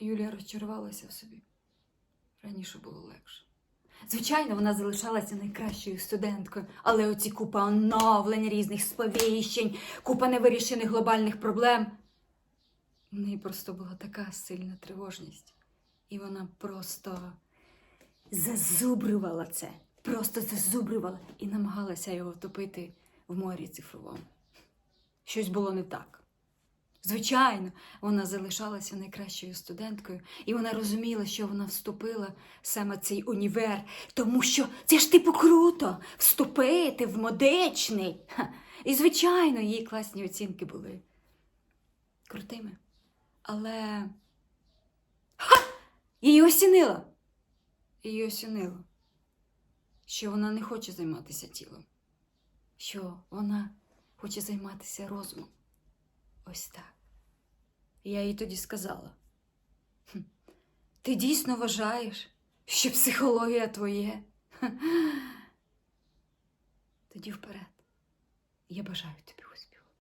Юлія розчарувалася в собі. Раніше було легше. Звичайно, вона залишалася найкращою студенткою, але оці купа оновлень, різних сповіщень, купа невирішених глобальних проблем. У неї просто була така сильна тривожність. І вона просто зазубрювала це, просто зазубрювала і намагалася його втопити в морі цифровому. Щось було не так. Звичайно, вона залишалася найкращою студенткою, і вона розуміла, що вона вступила саме цей універ, тому що це ж типу круто вступити в медичний. Ха. І, звичайно, її класні оцінки були крутими. Але Ха! її осінило. Її осінило, що вона не хоче займатися тілом, що вона хоче займатися розумом. Ось так. Я їй тоді сказала: ти дійсно вважаєш, що психологія твоє? Тоді вперед. Я бажаю тобі успіху.